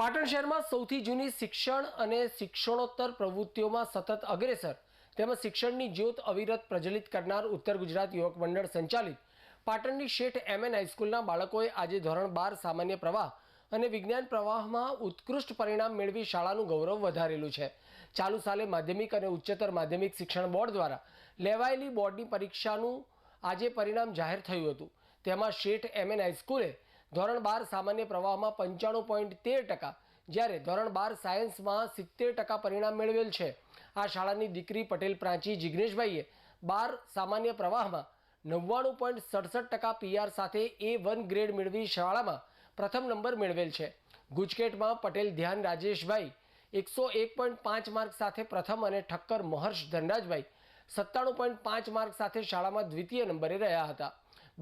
પાટણ શહેરમાં સૌથી જૂની શિક્ષણ અને શિક્ષણોત્તર પ્રવૃત્તિઓમાં સતત અગ્રેસર તેમજ શિક્ષણની જ્યોત અવિરત પ્રજ્વલિત કરનાર ઉત્તર ગુજરાત યુવક મંડળ સંચાલિત પાટણની શેઠ એમએન હાઈસ્કૂલના બાળકોએ આજે ધોરણ બાર સામાન્ય પ્રવાહ અને વિજ્ઞાન પ્રવાહમાં ઉત્કૃષ્ટ પરિણામ મેળવી શાળાનું ગૌરવ વધારેલું છે. ચાલુ સાલે માધ્યમિક અને ઉચ્ચતર માધ્યમિક શિક્ષણ બોર્ડ દ્વારા લેવાયેલી બોર્ડની પરીક્ષાનું આજે પરિણામ જાહેર થયું હતું. તેમાં શેઠ એમએન હાઈસ્કૂલે ધોરણ બાર સામાન્ય પ્રવાહમાં પંચાણું પોઈન્ટ તેર ટકા, જ્યારે ધોરણ બાર સાયન્સમાં સિત્તેર ટકા પરિણામ મેળવેલ છે. આ શાળાની દીકરી પટેલ પ્રાંચી જિગ્નેશભાઈએ બાર સામાન્ય પ્રવાહમાં નવ્વાણું પોઈન્ટ સડસઠ ટકા પીઆર સાથે એ વન ગ્રેડ મેળવી શાળામાં પ્રથમ નંબર મેળવેલ છે. ગુજકેટમાં પટેલ ધ્યાન રાજેશભાઈ, એકસો એક પોઈન્ટ પાંચ માર્ક સાથે પ્રથમ અને ઠક્કર મહર્ષ ધનરાજભાઈ, સત્તાણું પોઈન્ટ પાંચ માર્ક સાથે શાળામાં દ્વિતીય નંબરે રહ્યા હતા.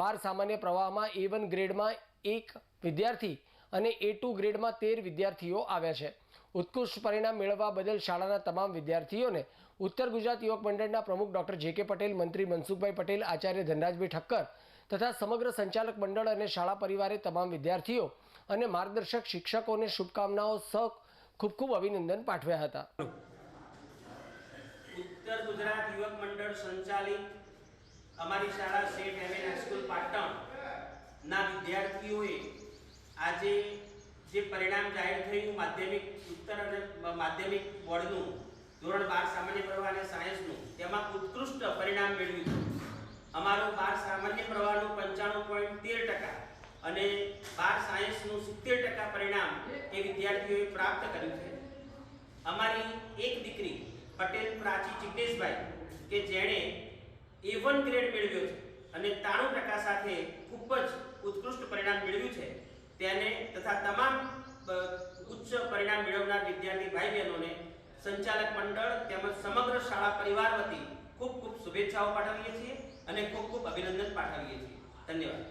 બાર સામાન્ય પ્રવાહમાં એ વન ગ્રેડમાં એક વિદ્યાર્થી અને એ ટુ ગ્રેડમાં તેર વિદ્યાર્થીઓ આવ્યા છે. ઉત્કૃષ્ટ પરિણામ મેળવવા બદલ શાળાના તમામ વિદ્યાર્થીઓને ઉત્તર ગુજરાત યુવક મંડળના પ્રમુખ ડોક્ટર જે કે પટેલ, મંત્રી મનસુખભાઈ પટેલ, આચાર્ય ધનરાજભાઈ ઠક્કર તથા સમગ્ર સંચાલક મંડળ અને શાળા પરિવારે તમામ વિદ્યાર્થીઓ અને માર્ગદર્શક શિક્ષકોને શુભકામનાઓ સહ ખૂબ ખૂબ અભિનંદન પાઠવ્યા હતા. ઉત્તર ગુજરાત યુવક મંડળ સંચાલિત અમારી શાળા શેઠ એમ હાઈસ્કૂલ પાટણ ના વિદ્યાર્થીઓએ આજે જે પરિણામ જાહેર થયું માધ્યમિક ઉત્તર અને માધ્યમિક બોર્ડનું, ધોરણ બાર સામાન્ય પ્રવાહ અને સાયન્સનું, તેમાં ઉત્કૃષ્ટ પરિણામ મેળવ્યું છે. અમારું બાર સામાન્ય પ્રવાહનું પંચાણું પોઈન્ટ તેર ટકા અને બાર સાયન્સનું સિત્તેર ટકા પરિણામ એ વિદ્યાર્થીઓએ પ્રાપ્ત કર્યું છે. અમારી એક દીકરી, પટેલ પ્રાચી જિગ્નેશભાઈ, કે જેણે એ વન ગ્રેડ મેળવ્યો છે. અને ત્રાણું ટકા સાથે ખૂબ જ ઉત્કૃષ્ટ પરિણામ મેળવ્યું છે. તેને તથા તમામ ઉચ્ચ પરિણામ મેળવનાર વિદ્યાર્થી ભાઈ બહેનોને સંચાલક મંડળ તેમજ સમગ્ર શાળા પરિવાર વતી ખૂબ ખૂબ શુભેચ્છાઓ પાઠવીએ છીએ અને ખૂબ ખૂબ અભિનંદન પાઠવીએ છીએ. ધન્યવાદ.